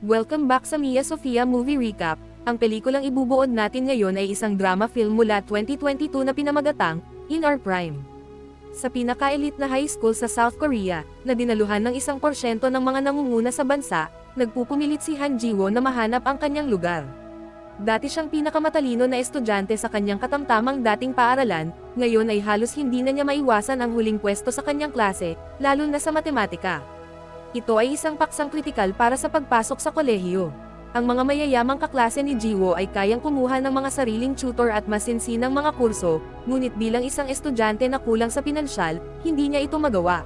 Welcome back sa Mia Sofia Movie Recap. Ang pelikulang ibubuod natin ngayon ay isang drama film mula 2022 na pinamagatang, In Our Prime. Sa pinaka-elite na high school sa South Korea, na dinaluhan ng isang porsyento ng mga nangunguna sa bansa, nagpupumilit si Han Jiwo na mahanap ang kanyang lugar. Dati siyang pinakamatalino na estudyante sa kanyang katamtamang dating paaralan, ngayon ay halos hindi na niya maiwasan ang huling pwesto sa kanyang klase, lalo na sa matematika. Ito ay isang paksang kritikal para sa pagpasok sa kolehiyo. Ang mga mayayamang kaklase ni Jiwo ay kayang kumuha ng mga sariling tutor at masinsinang mga kurso, ngunit bilang isang estudyante na kulang sa pinansyal, hindi niya ito magawa.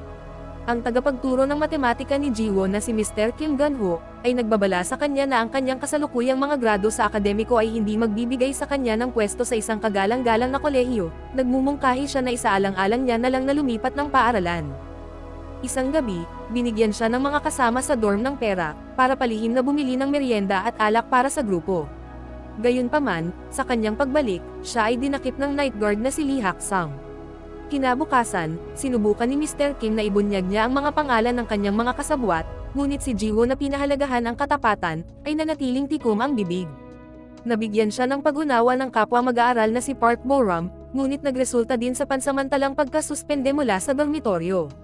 Ang tagapagturo ng matematika ni Jiwo na si Mr. Kim Gun-ho, ay nagbabala sa kanya na ang kanyang kasalukuyang mga grado sa akademiko ay hindi magbibigay sa kanya ng pwesto sa isang kagalang-galang na kolehiyo, nagmumungkahi siya na isaalang-alang niya na lang na lumipat ng paaralan. Isang gabi, binigyan siya ng mga kasama sa dorm ng pera, para palihim na bumili ng merienda at alak para sa grupo. Gayunpaman, sa kanyang pagbalik, siya ay dinakip ng night guard na si Lee Hak-sang. Kinabukasan, sinubukan ni Mr. Kim na ibunyag niya ang mga pangalan ng kanyang mga kasabwat, ngunit si Jiwo na pinahalagahan ang katapatan, ay nanatiling tikom ang bibig. Nabigyan siya ng pag-unawa ng kapwa mag-aaral na si Park Bo-ram, ngunit nagresulta din sa pansamantalang pagkasuspende mula sa dormitoryo.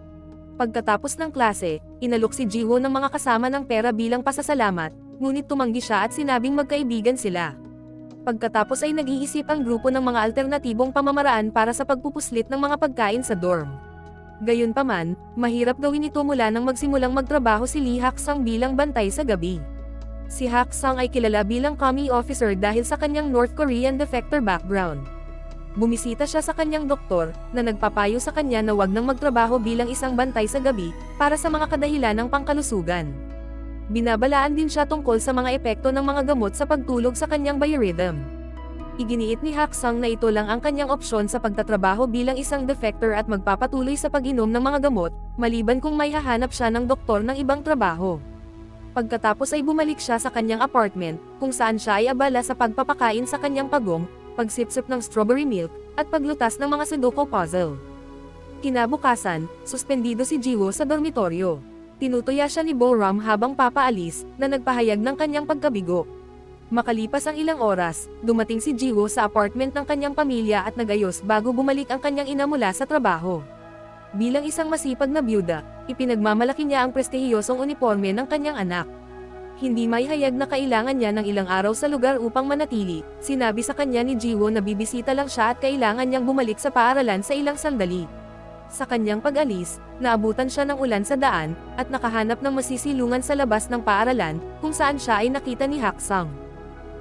Pagkatapos ng klase, inalok si Jiwo ng mga kasama ng pera bilang pasasalamat, ngunit tumanggi siya at sinabing magkaibigan sila. Pagkatapos ay nag-iisip ang grupo ng mga alternatibong pamamaraan para sa pagpupuslit ng mga pagkain sa dorm. Gayunpaman, mahirap gawin ito mula nang magsimulang magtrabaho si Lee Hak-sang bilang bantay sa gabi. Si Hak-sang ay kilala bilang commie officer dahil sa kanyang North Korean defector background. Bumisita siya sa kanyang doktor, na nagpapayo sa kanya na wag nang magtrabaho bilang isang bantay sa gabi, para sa mga kadahilan ng pangkalusugan. Binabalaan din siya tungkol sa mga epekto ng mga gamot sa pagtulog sa kanyang biorhythm. Iginiit ni Haksang na ito lang ang kanyang opsyon sa pagtatrabaho bilang isang defector at magpapatuloy sa pag-inom ng mga gamot, maliban kung may hahanap siya ng doktor ng ibang trabaho. Pagkatapos ay bumalik siya sa kanyang apartment, kung saan siya ay abala sa pagpapakain sa kanyang pagong, pagsipsip ng strawberry milk, at paglutas ng mga sudoku puzzle. Kinabukasan, suspendido si Jiwo sa dormitoryo. Tinutuya siya ni Boram habang papaalis, na nagpahayag ng kanyang pagkabigo. Makalipas ang ilang oras, dumating si Jiwo sa apartment ng kanyang pamilya at nagayos bago bumalik ang kanyang ina mula sa trabaho. Bilang isang masipag na byuda, ipinagmamalaki niya ang prestihiyosong uniforme ng kanyang anak. Hindi may hayag na kailangan niya ng ilang araw sa lugar upang manatili, sinabi sa kanya ni Jiwo na bibisita lang siya at kailangan niyang bumalik sa paaralan sa ilang sandali. Sa kanyang pag-alis, naabutan siya ng ulan sa daan, at nakahanap ng masisilungan sa labas ng paaralan, kung saan siya ay nakita ni Haksang.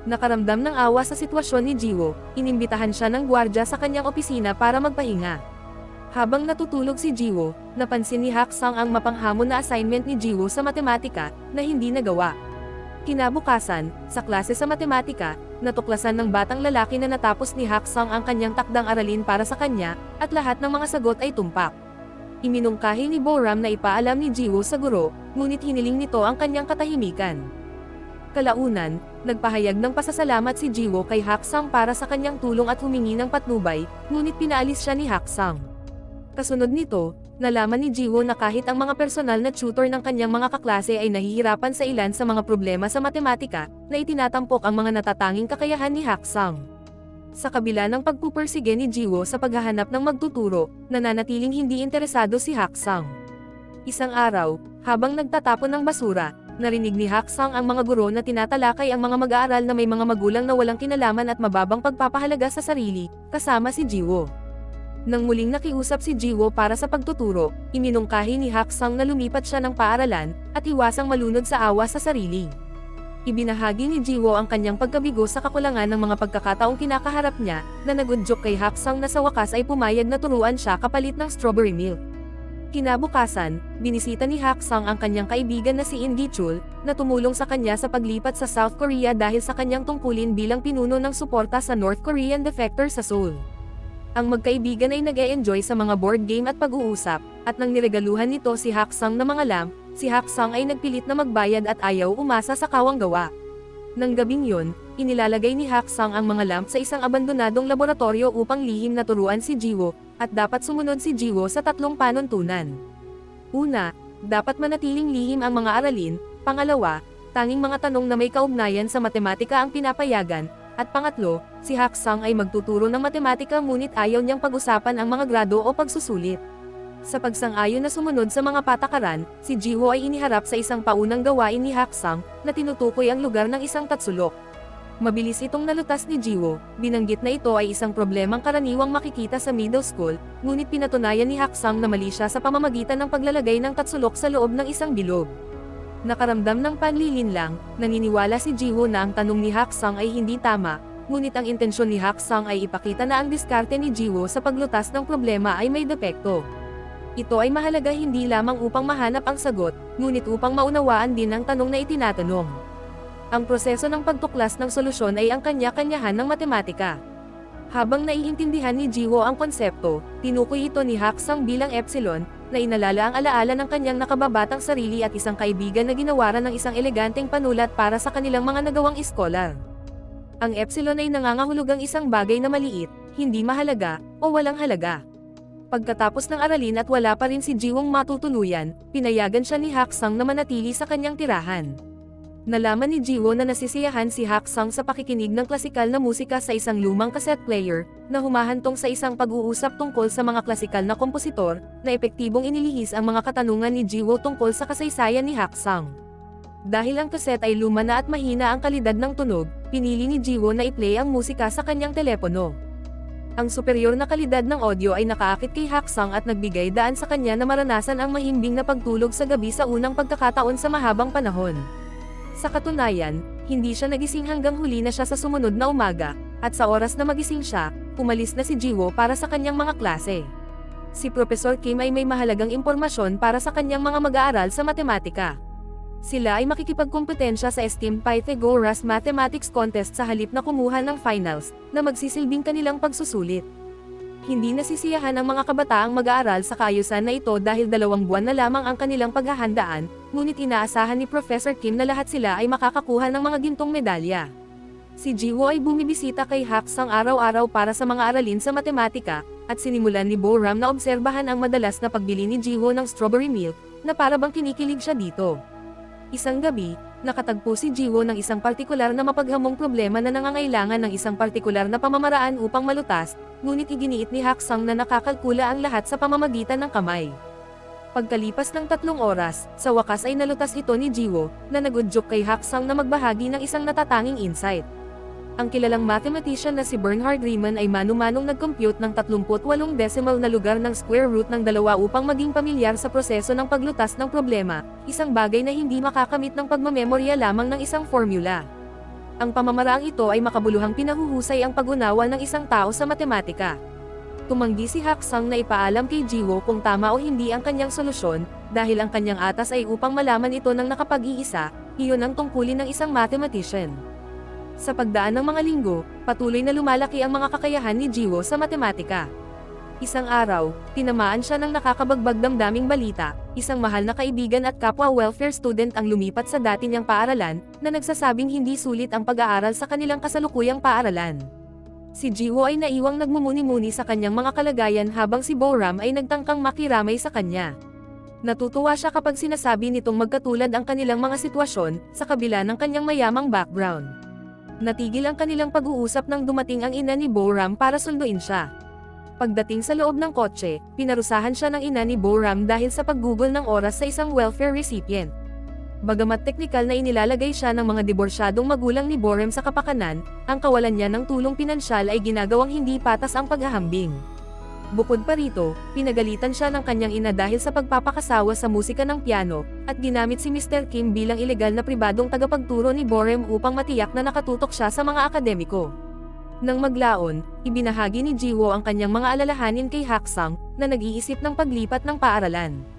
Nakaramdam ng awa sa sitwasyon ni Jiwo, inimbitahan siya ng gwardya sa kanyang opisina para magpahinga. Habang natutulog si Jiwo, napansin ni Haksang ang mapanghamon na assignment ni Jiwo sa matematika, na hindi nagawa. Kinabukasan, sa klase sa matematika, natuklasan ng batang lalaki na natapos ni Haksang ang kanyang takdang aralin para sa kanya, at lahat ng mga sagot ay tumpak. Iminungkahi ni Boram na ipaalam ni Jiwo sa guro, ngunit hiniling nito ang kanyang katahimikan. Kalaunan, nagpahayag ng pasasalamat si Jiwo kay Haksang para sa kanyang tulong at humingi ng patnubay, ngunit pinaalis siya ni Haksang. Kasunod nito, nalaman ni Jiwo na kahit ang mga personal na tutor ng kanyang mga kaklase ay nahihirapan sa ilan sa mga problema sa matematika, na itinatampok ang mga natatanging kakayahan ni Haksang. Sa kabila ng pagpupursige ni Jiwo sa paghahanap ng magtuturo, nananatiling hindi interesado si Haksang. Isang araw, habang nagtatapon ng basura, narinig ni Haksang ang mga guro na tinatalakay ang mga mag-aaral na may mga magulang na walang kinalaman at mababang pagpapahalaga sa sarili, kasama si Jiwo. Nang muling nakiusap si Jiwo para sa pagtuturo, iminungkahi ni Haksang na lumipat siya ng paaralan, at iwasang malunod sa awa sa sarili. Ibinahagi ni Jiwo ang kanyang pagkabigo sa kakulangan ng mga pagkakataong kinakaharap niya, na nagudyok kay Haksang na sa wakas ay pumayag na turuan siya kapalit ng strawberry milk. Kinabukasan, binisita ni Haksang ang kanyang kaibigan na si In Gichul, na tumulong sa kanya sa paglipat sa South Korea dahil sa kanyang tungkulin bilang pinuno ng suporta sa North Korean defector sa Seoul. Ang magkaibigan ay nag-e-enjoy sa mga board game at pag-uusap, at nang niregaluhan nito si Haksang ng mga lamp, si Haksang ay nagpilit na magbayad at ayaw umasa sa kawang gawa. Nang gabing yun, inilalagay ni Haksang ang mga lamp sa isang abandonadong laboratorio upang lihim na turuan si Jiwo, at dapat sumunod si Jiwo sa tatlong panuntunan. Una, dapat manatiling lihim ang mga aralin, pangalawa, tanging mga tanong na may kaugnayan sa matematika ang pinapayagan, at pangatlo, si Haksang ay magtuturo ng matematika ngunit ayaw niyang pag-usapan ang mga grado o pagsusulit. Sa pagsang-ayon na sumunod sa mga patakaran, si Jiwo ay iniharap sa isang paunang gawain ni Haksang, na tinutukoy ang lugar ng isang tatsulok. Mabilis itong nalutas ni Jiwo, binanggit na ito ay isang problemang karaniwang makikita sa middle school, ngunit pinatunayan ni Haksang na mali siya sa pamamagitan ng paglalagay ng tatsulok sa loob ng isang bilog. Nakaramdam ng panlilin lang, naniniwala si Jiwo na ang tanong ni Haksang ay hindi tama, ngunit ang intensyon ni Haksang ay ipakita na ang diskarte ni Jiwo sa paglutas ng problema ay may depekto. Ito ay mahalaga hindi lamang upang mahanap ang sagot, ngunit upang maunawaan din ang tanong na itinatanong. Ang proseso ng pagtuklas ng solusyon ay ang kanya-kanyahan ng matematika. Habang naiintindihan ni Jiwo ang konsepto, tinukoy ito ni Haksang bilang epsilon, na inalala ang alaala ng kanyang nakababatang sarili at isang kaibigan na ginawaran ng isang eleganteng panulat para sa kanilang mga nagawang iskolar. Ang epsilon ay nangangahulugang isang bagay na maliit, hindi mahalaga, o walang halaga. Pagkatapos ng aralin at wala pa rin si Jiwong matutuluyan, pinayagan siya ni Haksang na manatili sa kanyang tirahan. Nalaman ni Jiwo na nasisiyahan si Haksang sa pakikinig ng klasikal na musika sa isang lumang cassette player, na humahantong sa isang pag-uusap tungkol sa mga klasikal na kompositor, na epektibong inilihis ang mga katanungan ni Jiwo tungkol sa kasaysayan ni Haksang. Dahil ang cassette ay luma na at mahina ang kalidad ng tunog, pinili ni Jiwo na i-play ang musika sa kanyang telepono. Ang superior na kalidad ng audio ay nakaakit kay Haksang at nagbigay daan sa kanya na maranasan ang mahimbing na pagtulog sa gabi sa unang pagkakataon sa mahabang panahon. Sa katunayan, hindi siya nagising hanggang huli na siya sa sumunod na umaga, at sa oras na magising siya, umalis na si Jiwo para sa kanyang mga klase. Si Professor Kim ay may mahalagang impormasyon para sa kanyang mga mag-aaral sa matematika. Sila ay makikipagkompetensya sa Esteemed Pythagoras Mathematics Contest sa halip na kumuha ng finals, na magsisilbing kanilang pagsusulit. Hindi nasisiyahan ang mga kabataang mag-aaral sa kaayusan na ito dahil dalawang buwan na lamang ang kanilang paghahandaan, ngunit inaasahan ni Professor Kim na lahat sila ay makakakuha ng mga gintong medalya. Si Jiwo ay bumibisita kay Haksang araw-araw para sa mga aralin sa matematika, at sinimulan ni Bo Ram na obserbahan ang madalas na pagbili ni Jiwo ng strawberry milk, na para bang kinikilig siya dito. Isang gabi, nakatagpo si Jiwo ng isang partikular na mapaghamong problema na nangangailangan ng isang partikular na pamamaraan upang malutas, ngunit iginiit ni Haksang na nakakalkula ang lahat sa pamamagitan ng kamay. Pagkalipas ng tatlong oras, sa wakas ay nalutas ito ni Jiwo, na nagudyok kay Haksang na magbahagi ng isang natatanging insight. Ang kilalang mathematician na si Bernhard Riemann ay manumanong nag-compute ng 38 decimal na lugar ng square root ng dalawa upang maging pamilyar sa proseso ng paglutas ng problema, isang bagay na hindi makakamit ng pagmamemorya lamang ng isang formula. Ang pamamaraang ito ay makabuluhang pinahuhusay ang pag-unawa ng isang tao sa matematika. Tumanggi si Haksang na ipaalam kay Jiwo kung tama o hindi ang kanyang solusyon, dahil ang kanyang atas ay upang malaman ito ng nakapag-iisa, iyon ang tungkulin ng isang mathematician. Sa pagdaan ng mga linggo, patuloy na lumalaki ang mga kakayahan ni Jiwo sa matematika. Isang araw, tinamaan siya ng nakakabagbag damdaming balita, isang mahal na kaibigan at kapwa welfare student ang lumipat sa dati niyang paaralan, na nagsasabing hindi sulit ang pag-aaral sa kanilang kasalukuyang paaralan. Si Jiwo ay naiwang nagmumuni-muni sa kanyang mga kalagayan habang si Boram ay nagtangkang makiramay sa kanya. Natutuwa siya kapag sinasabi nitong magkatulad ang kanilang mga sitwasyon, sa kabila ng kanyang mayamang background. Natigil ang kanilang pag-uusap nang dumating ang ina ni Boram para sunduin siya. Pagdating sa loob ng kotse, pinarusahan siya ng ina ni Boram dahil sa paggugol ng oras sa isang welfare recipient. Bagamat teknikal na inilalagay siya ng mga diborsyadong magulang ni Boram sa kapakanan, ang kawalan niya ng tulong pinansyal ay ginagawang hindi patas ang paghahambing. Bukod pa rito, pinagalitan siya ng kanyang ina dahil sa pagpapakasawa sa musika ng piano, at ginamit si Mr. Kim bilang ilegal na pribadong tagapagturo ni Borem upang matiyak na nakatutok siya sa mga akademiko. Nang maglaon, ibinahagi ni Jiwo ang kanyang mga alalahanin kay Haksang, na nag-iisip ng paglipat ng paaralan.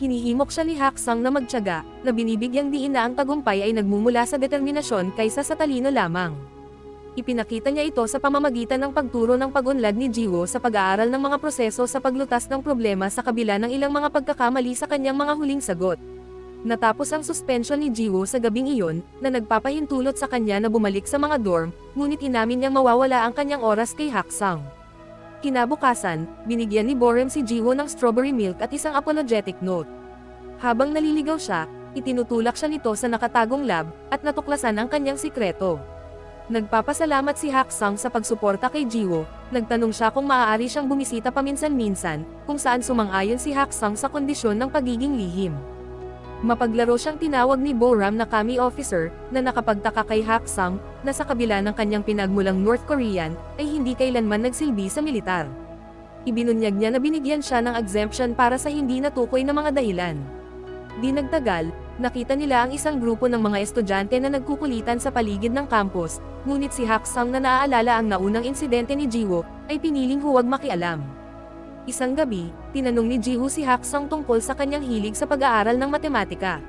Hinihimok siya ni Haksang na magtyaga, na binibigyang diin na ang tagumpay ay nagmumula sa determinasyon kaysa sa talino lamang. Ipinakita niya ito sa pamamagitan ng pagturo ng pagunlad ni Jiwo sa pag-aaral ng mga proseso sa paglutas ng problema sa kabila ng ilang mga pagkakamali sa kanyang mga huling sagot. Natapos ang suspension ni Jiwo sa gabing iyon, na nagpapahintulot sa kanya na bumalik sa mga dorm, ngunit inamin niyang mawawala ang kanyang oras kay Haksang. Kinabukasan, binigyan ni Borem si Jiwo ng strawberry milk at isang apologetic note. Habang naliligaw siya, itinutulak siya nito sa nakatagong lab, at natuklasan ang kanyang sikreto. Nagpapasalamat si Haksang sa pagsuporta kay Jiwo, nagtanong siya kung maaari siyang bumisita paminsan-minsan, kung saan sumang-ayon si Haksang sa kondisyon ng pagiging lihim. Mapaglaro siyang tinawag ni Boram na kami officer, na nakapagtaka kay Haksang, na sa kabila ng kanyang pinagmulang North Korean, ay hindi kailanman nagsilbi sa militar. Ibinunyag niya na binigyan siya ng exemption para sa hindi natukoy na mga dahilan. Di nagtagal, nakita nila ang isang grupo ng mga estudyante na nagkukulitan sa paligid ng campus, ngunit si Haksang na naaalala ang naunang insidente ni Jiwo, ay piniling huwag makialam. Isang gabi, tinanong ni Jiwoo si Haksang tungkol sa kanyang hilig sa pag-aaral ng matematika.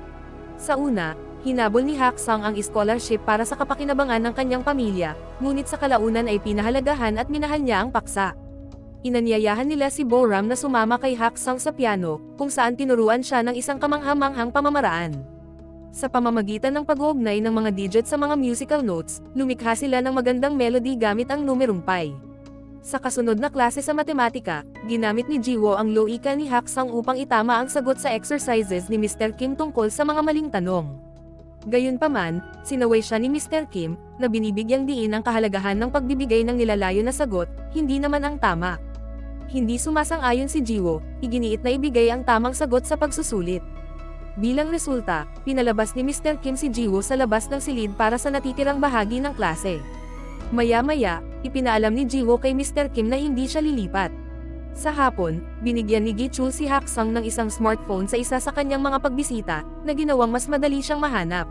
Sa una, hinabol ni Haksang ang scholarship para sa kapakinabangan ng kanyang pamilya, ngunit sa kalaunan ay pinahalagahan at minahal niya ang paksa. Inanyayahan nila si Boram na sumama kay Haksang sa piano, kung saan tinuruan siya ng isang kamanghamanghang pamamaraan. Sa pamamagitan ng pag-uugnay ng mga digit sa mga musical notes, lumikha sila ng magandang melody gamit ang numerong pi. Sa kasunod na klase sa matematika, ginamit ni Jiwo ang loika ni Haksang upang itama ang sagot sa exercises ni Mr. Kim tungkol sa mga maling tanong. Gayunpaman, sinaway siya ni Mr. Kim, na binibigyang diin ang kahalagahan ng pagbibigay ng nilalayo na sagot, hindi naman ang tama. Hindi sumasang-ayon si Jiwo, iginiit na ibigay ang tamang sagot sa pagsusulit. Bilang resulta, pinalabas ni Mr. Kim si Jiwo sa labas ng silid para sa natitirang bahagi ng klase. Maya-maya, ipinaalam ni Jiwo kay Mr. Kim na hindi siya lilipat. Sa hapon, binigyan ni Gichul si Haksang ng isang smartphone sa isa sa kanyang mga pagbisita, na ginawang mas madali siyang mahanap.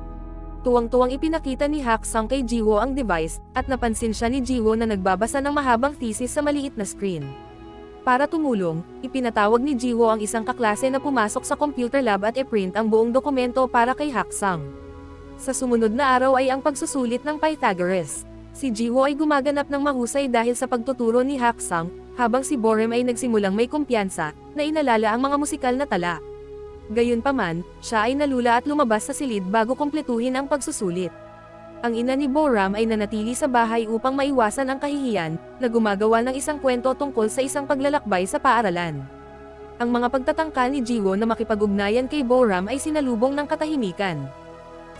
Tuwang-tuwang ipinakita ni Haksang kay Jiwo ang device, at napansin siya ni Jiwo na nagbabasa ng mahabang thesis sa maliit na screen. Para tumulong, ipinatawag ni Jiwo ang isang kaklase na pumasok sa computer lab at i-print ang buong dokumento para kay Haksang. Sa sumunod na araw ay ang pagsusulit ng Pythagoras. Si Jiwo ay gumaganap ng mahusay dahil sa pagtuturo ni Haksang, habang si Borem ay nagsimulang may kumpiyansa, na inalala ang mga musikal na tala. Gayunpaman, siya ay nalula at lumabas sa silid bago kumpletuhin ang pagsusulit. Ang ina ni Boram ay nanatili sa bahay upang maiwasan ang kahihiyan, na gumagawa ng isang kwento tungkol sa isang paglalakbay sa paaralan. Ang mga pagtatangka ni Jiwo na makipag-ugnayan kay Boram ay sinalubong ng katahimikan.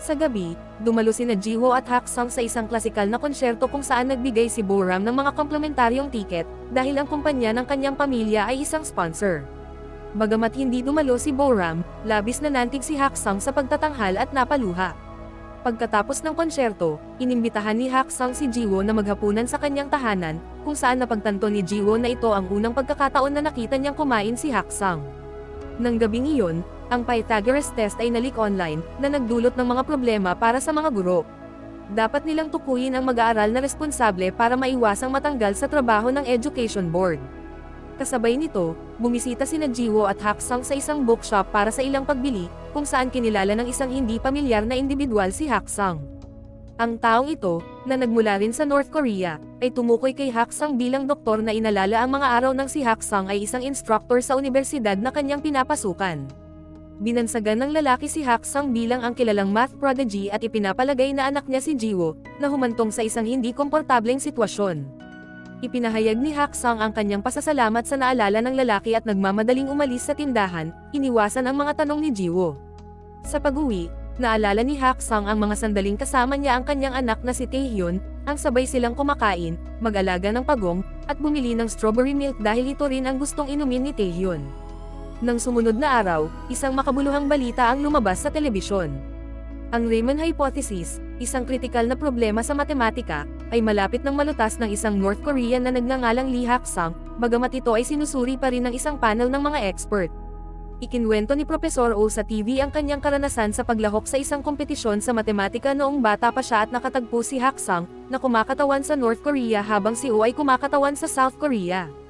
Sa gabi, dumalo sina Jiwo at Haksang sa isang klasikal na konsyerto kung saan nagbigay si Boram ng mga komplementaryong tiket, dahil ang kumpanya ng kanyang pamilya ay isang sponsor. Bagamat hindi dumalo si Boram, labis na nantig si Haksang sa pagtatanghal at napaluha. Pagkatapos ng konsyerto, inimbitahan ni Haksang si Jiwo na maghapunan sa kanyang tahanan, kung saan napagtanto ni Jiwo na ito ang unang pagkakataon na nakita niyang kumain si Haksang. Nang gabing iyon, ang Pythagoras test ay nalik online, na nagdulot ng mga problema para sa mga guro. Dapat nilang tukuyin ang mag-aaral na responsable para maiwasang matanggal sa trabaho ng Education Board. Kasabay nito, bumisita sina Jiwo at Haksang sa isang bookshop para sa ilang pagbili, kung saan kinilala ng isang hindi pamilyar na individual si Haksang. Ang taong ito, na nagmula rin sa North Korea, ay tumukoy kay Haksang bilang doktor na inalala ang mga araw ng si Haksang ay isang instructor sa universidad na kanyang pinapasukan. Binansagan ng lalaki si Haksang bilang ang kilalang math prodigy at ipinapalagay na anak niya si Jiwo, na humantong sa isang hindi komportableng sitwasyon. Ipinahayag ni Haksang ang kanyang pasasalamat sa naalala ng lalaki at nagmamadaling umalis sa tindahan, iniwasan ang mga tanong ni Jiwo. Sa pag-uwi, naalala ni Haksang ang mga sandaling kasama niya ang kanyang anak na si Taehyun, ang sabay silang kumakain, mag-alaga ng pagong, at bumili ng strawberry milk dahil ito rin ang gustong inumin ni Taehyun. Nang sumunod na araw, isang makabuluhang balita ang lumabas sa telebisyon. Ang Riemann hypothesis, isang kritikal na problema sa matematika, ay malapit ng malutas ng isang North Korean na nagngangalang Lee Hak-sang, bagamat ito ay sinusuri pa rin ng isang panel ng mga expert. Ikinwento ni Profesor O sa TV ang kanyang karanasan sa paglahok sa isang kompetisyon sa matematika noong bata pa siya at nakatagpo si Hak-sang, na kumakatawan sa North Korea habang si O ay kumakatawan sa South Korea.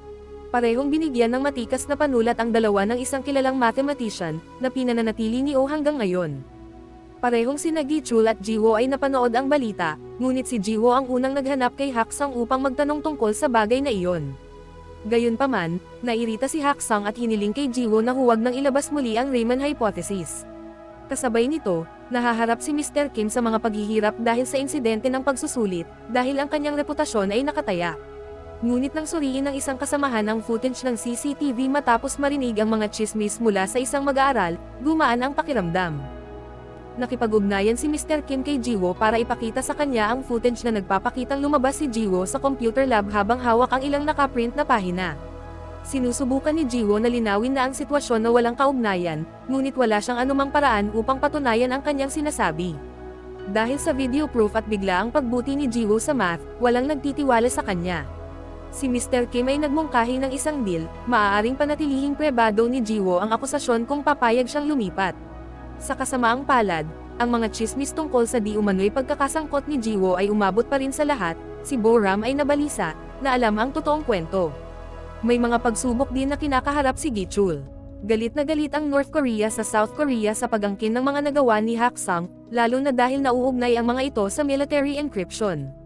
Parehong binigyan ng matikas na panulat ang dalawa ng isang kilalang mathematician, na pinananatili ni O hanggang ngayon. Parehong sina Gichul at Jiwo ay napanood ang balita, ngunit si Jiwo ang unang naghanap kay Haksang upang magtanong tungkol sa bagay na iyon. Gayunpaman, nairita si Haksang at hiniling kay Jiwo na huwag nang ilabas muli ang Riemann hypothesis. Kasabay nito, nahaharap si Mr. Kim sa mga paghihirap dahil sa insidente ng pagsusulit, dahil ang kanyang reputasyon ay nakataya. Ngunit nang suriin ng isang kasamahan ang footage ng CCTV matapos marinig ang mga chismis mula sa isang mag-aaral, gumaan ang pakiramdam. nakipag-ugnayan si Mr. Kim kay Jiwo para ipakita sa kanya ang footage na nagpapakitang lumabas si Jiwo sa computer lab habang hawak ang ilang nakaprint na pahina. Sinusubukan ni Jiwo na linawin na ang sitwasyon na walang kaugnayan, ngunit wala siyang anumang paraan upang patunayan ang kanyang sinasabi. Dahil sa video proof at bigla ang pagbuti ni Jiwo sa math, walang nagtitiwala sa kanya. Si Mr. Kim ay nagmungkahi ng isang deal, maaaring panatilihing prebado ni Jiwo ang akusasyon kung papayag siyang lumipat. Sa kasamaang palad, ang mga chismis tungkol sa di umano'y pagkakasangkot ni Jiwo ay umabot pa rin sa lahat, si Boram ay nabalisa, na alam ang totoong kwento. May mga pagsubok din na kinakaharap si Gichul. Galit na galit ang North Korea sa South Korea sa pagangkin ng mga nagawa ni Haksang, lalo na dahil nauugnay ang mga ito sa military encryption.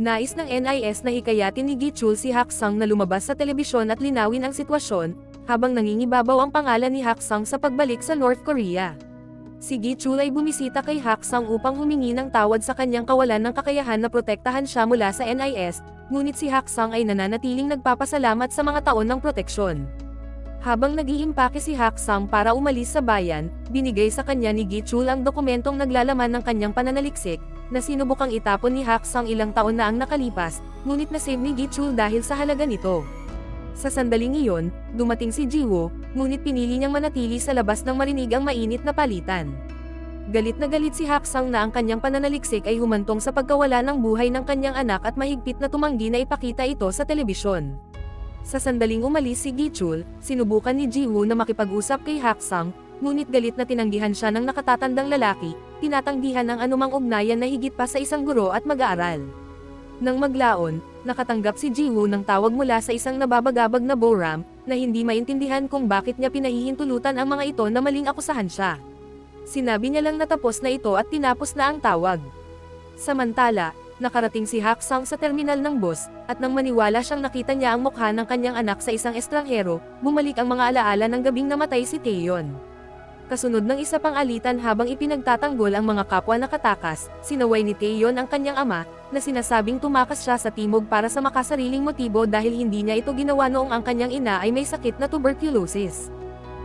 Nais ng NIS na hikayatin ni Gichul si Haksang na lumabas sa telebisyon at linawin ang sitwasyon, habang nangingibabaw ang pangalan ni Haksang sa pagbalik sa North Korea. Si Gichul ay bumisita kay Haksang upang humingi ng tawad sa kanyang kawalan ng kakayahan na protektahan siya mula sa NIS, ngunit si Haksang ay nananatiling nagpapasalamat sa mga taon ng proteksyon. Habang nag-iimpake si Haksang para umalis sa bayan, binigay sa kanya ni Gichul ang dokumentong naglalaman ng kanyang pananaliksik, na sinubukang itapon ni Haksang ilang taon na ang nakalipas, ngunit nasave ni Gichul dahil sa halaga nito. Sa sandaling iyon, dumating si Jiwo, ngunit pinili niyang manatili sa labas ng marinig ang mainit na palitan. Galit na galit si Haksang na ang kanyang pananaliksik ay humantong sa pagkawala ng buhay ng kanyang anak at mahigpit na tumanggi na ipakita ito sa telebisyon. Sa sandaling umalis si Gichul, sinubukan ni Jiwoo na makipag-usap kay Haksang, ngunit galit na tinanggihan siya ng nakatatandang lalaki, tinatanggihan ng anumang ugnayan na higit pa sa isang guro at mag-aaral. Nang maglaon, nakatanggap si Jiwoo ng tawag mula sa isang nababagabag na Boram, na hindi maintindihan kung bakit niya pinahihintulutan ang mga ito na maling akusahan siya. Sinabi niya lang natapos na ito at tinapos na ang tawag. Samantala, nakarating si Haksang sa terminal ng bus, at nang maniwala siyang nakita niya ang mukha ng kanyang anak sa isang estranghero, bumalik ang mga alaala ng gabing namatay si Taeyon. Kasunod ng isa pang alitan habang ipinagtatanggol ang mga kapwa na katakas, sinaway ni Taeyon ang kanyang ama, na sinasabing tumakas siya sa timog para sa makasariling motibo dahil hindi niya ito ginawa noong ang kanyang ina ay may sakit na tuberculosis.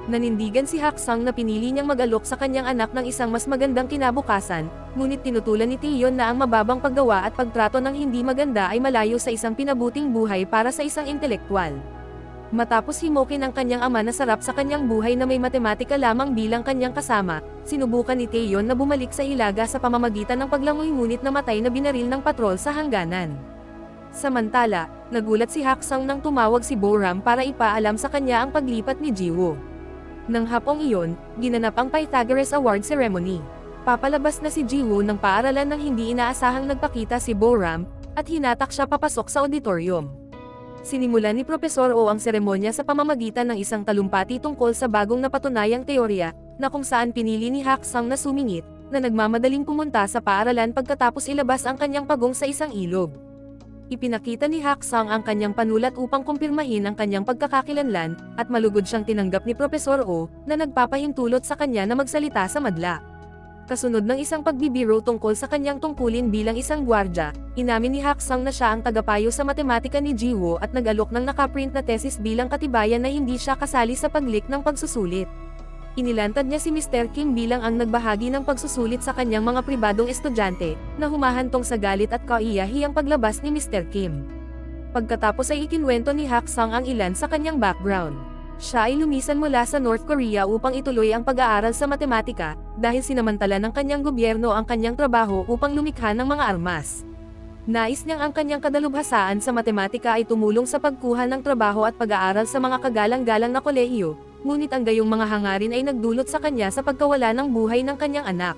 Nanindigan si Haksang na pinili niyang mag-alok sa kanyang anak ng isang mas magandang kinabukasan, ngunit tinutulan ni Tiyon na ang mababang paggawa at pagtrato ng hindi maganda ay malayo sa isang pinabuting buhay para sa isang intelektual. Matapos himokin ang kanyang ama na sarap sa kanyang buhay na may matematika lamang bilang kanyang kasama, sinubukan ni Taeyon na bumalik sa Hilaga sa pamamagitan ng paglangoy ngunit namatay na binaril ng patrol sa hangganan. Samantala, nagulat si Haksang nang tumawag si Boram para ipaalam sa kanya ang paglipat ni Jiwoo. Nang hapong iyon, ginanap ang Pythagoras Award Ceremony. Papalabas na si Jiwoo ng paaralan ng hindi inaasahang nagpakita si Boram, at hinatak siya papasok sa auditorium. Sinimulan ni Profesor O ang seremonya sa pamamagitan ng isang talumpati tungkol sa bagong napatunayang teorya, na kung saan pinili ni Haksang na sumingit, na nagmamadaling pumunta sa paaralan pagkatapos ilabas ang kanyang pagong sa isang ilog. Ipinakita ni Haksang ang kanyang panulat upang kumpirmahin ang kanyang pagkakakilanlan, at malugod siyang tinanggap ni Profesor O, na nagpapahintulot sa kanya na magsalita sa madla. Kasunod ng isang pagbibiro tungkol sa kanyang tungkulin bilang isang gwardya, inamin ni Haksang na siya ang tagapayo sa matematika ni Jiwoo at nag-alok ng nakaprint na tesis bilang katibayan na hindi siya kasali sa paglik ng pagsusulit. Inilantad niya si Mr. Kim bilang ang nagbahagi ng pagsusulit sa kanyang mga pribadong estudyante, na humahantong sa galit at kaiyahiyang paglabas ni Mr. Kim. Pagkatapos ay ikinwento ni Haksang ang ilan sa kanyang background. Siya ay lumisan mula sa North Korea upang ituloy ang pag-aaral sa matematika, dahil sinamantala ng kanyang gobyerno ang kanyang trabaho upang lumikha ng mga armas. Nais niyang ang kanyang kadalubhasaan sa matematika ay tumulong sa pagkuha ng trabaho at pag-aaral sa mga kagalang-galang na kolehiyo, ngunit ang gayong mga hangarin ay nagdulot sa kanya sa pagkawala ng buhay ng kanyang anak.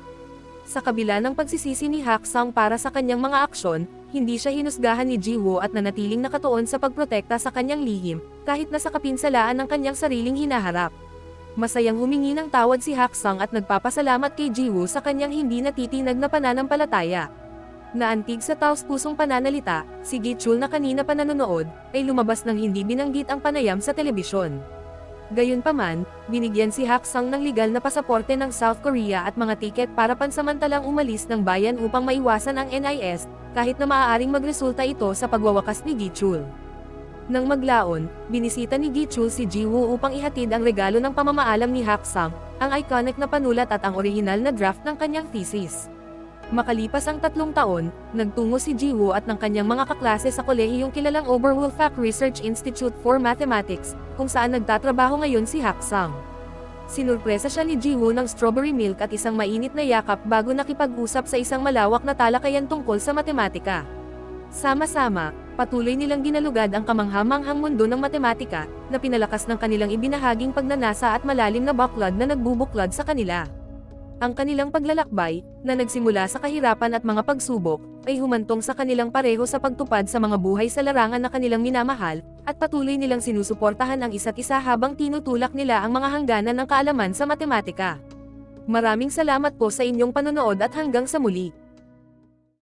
Sa kabila ng pagsisisi ni Haksang para sa kanyang mga aksyon, hindi siya hinusgahan ni Jiwoo at nanatiling nakatuon sa pagprotekta sa kanyang lihim, kahit na sa kapinsalaan ng kanyang sariling hinaharap. Masayang humingi ng tawad si Haksang at nagpapasalamat kay Jiwoo sa kanyang hindi natitinag na pananampalataya. Naantig sa taos-pusong pananalita, si Gichul na kanina pa nanonood, ay lumabas ng hindi binanggit ang panayam sa telebisyon. Gayunpaman, binigyan si Haksang ng legal na pasaporte ng South Korea at mga tiket para pansamantalang umalis ng bayan upang maiwasan ang NIS, kahit na maaaring magresulta ito sa pagwawakas ni Gichul. Nang maglaon, binisita ni Gichul si Jiwoo upang ihatid ang regalo ng pamamaalam ni Haksang, ang iconic na panulat at ang orihinal na draft ng kanyang thesis. Makalipas ang tatlong taon, nagtungo si Jiwoo at ng kanyang mga kaklase sa kolehiyong kilalang Oberwolfach Research Institute for Mathematics, kung saan nagtatrabaho ngayon si Haksang. Sinurpresa siya ni Jiwoo ng strawberry milk at isang mainit na yakap bago nakipag-usap sa isang malawak na talakayan tungkol sa matematika. Sama-sama, patuloy nilang ginalugad ang kamanghamanghang mundo ng matematika, na pinalakas ng kanilang ibinahaging pagnanasa at malalim na baklad na nagbubuklad sa kanila. Ang kanilang paglalakbay, na nagsimula sa kahirapan at mga pagsubok, ay humantong sa kanilang pareho sa pagtupad sa mga buhay sa larangan na kanilang minamahal, at patuloy nilang sinusuportahan ang isa't isa habang tinutulak nila ang mga hangganan ng kaalaman sa matematika. Maraming salamat po sa inyong panonood at hanggang sa muli.